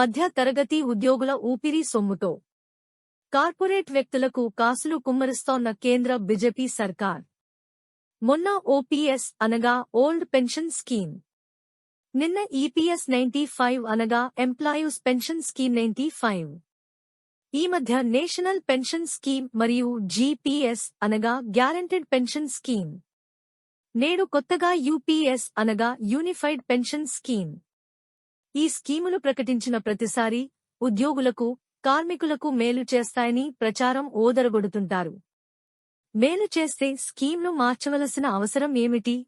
మధ్య తరగతి ఉద్యోగుల ఊపిరి సొమ్ముతో. కార్పొరేట్ వ్యక్తులకు కాసులు కుమ్మరిస్తోన్న కేంద్ర బీజేపీ సర్కార్. మొన్న ఓపీఎస్ అనగా ఓల్డ్ పెన్షన్ స్కీమ్. నిన్న ఈపీఎస్ నైన్టీ ఫైవ్ అనగా employees pension scheme ninety five. ఈ మధ్య నేషనల్ పెన్షన్ స్కీమ్ మరియు జీపీఎస్ అనగా గ్యారంటెడ్ పెన్షన్ స్కీమ్. నేడు కొత్తగా యూపీఎస్ అనగా యూనిఫైడ్ పెన్షన్ స్కీమ్. ఈ స్కీములు ప్రకటించిన ప్రతిసారీ ఉద్యోగులకు కార్మికులకు మేలు చేస్తాయని ప్రచారం ఓదరగొడుతుంటారు. మేలు చేస్తే స్కీమ్ను మార్చవలసిన అవసరం ఏమిటి?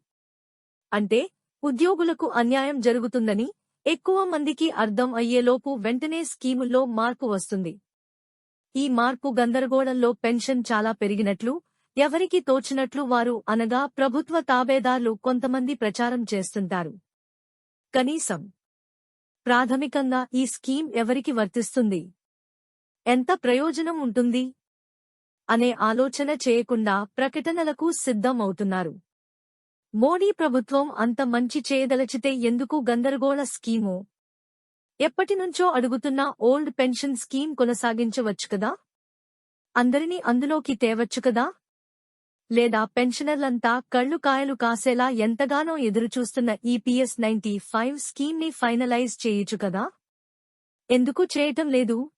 అంటే ఉద్యోగులకు అన్యాయం జరుగుతుందని ఎక్కువ మందికి అర్థం అయ్యేలోపు వెంటనే స్కీముల్లో మార్పు వస్తుంది. ఈ మార్పు గందరగోళంలో పెన్షన్ చాలా పెరిగినట్లు ఎవరికి తోచినట్లు వారు అనగా ప్రభుత్వ తాబేదార్లు కొంతమంది ప్రచారం చేస్తుంటారు. కనీసం ప్రాథమికంగా ఈ స్కీమ్ ఎవరికి వర్తిస్తుంది? ఎంత ప్రయోజనం ఉంటుంది? అనే ఆలోచన చేయకుండా ప్రకటనలకు సిద్ధం అవుతున్నారు మోడీ ప్రభుత్వం అంత మంచి చేయదలచితే ఎందుకు గందరగోళ స్కీము? ఎప్పటినుంచో అడుగుతున్న ఓల్డ్ పెన్షన్ స్కీమ్ కొనసాగించవచ్చు కదా? అందరినీ అందులోకి తేవచ్చు కదా? లేదా పెన్షనర్లంతా కళ్ళు కాయలు కాసేలా ఎంతగానో ఎదురుచూస్తున్న ఈపీఎస్ నైన్టీ ఫైవ్ స్కీమ్ని ఫైనలైజ్ చేయొచ్చు కదా? ఎందుకు చేయటం లేదు?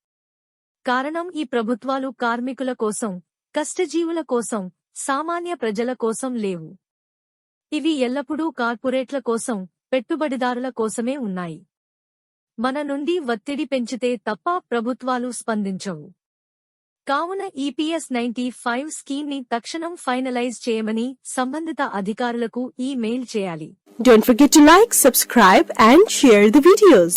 కారణం ఈ ప్రభుత్వాలు కార్మికుల కోసం కష్టజీవుల కోసం సామాన్య ప్రజల కోసం లేవు. ఇవి ఎల్లప్పుడూ కార్పొరేట్ల కోసం పెట్టుబడిదారుల కోసమే ఉన్నాయి. మన నుండి ఒత్తిడి పెంచితే తప్ప ప్రభుత్వాలు స్పందించవు. కావున ఈపీఎస్ నైన్టీ ఫైవ్ స్కీమ్ని తక్షణం ఫైనలైజ్ చేయమని సంబంధిత అధికారులకు ఈ మెయిల్ చేయాలి Don't forget to like, subscribe and share the videos.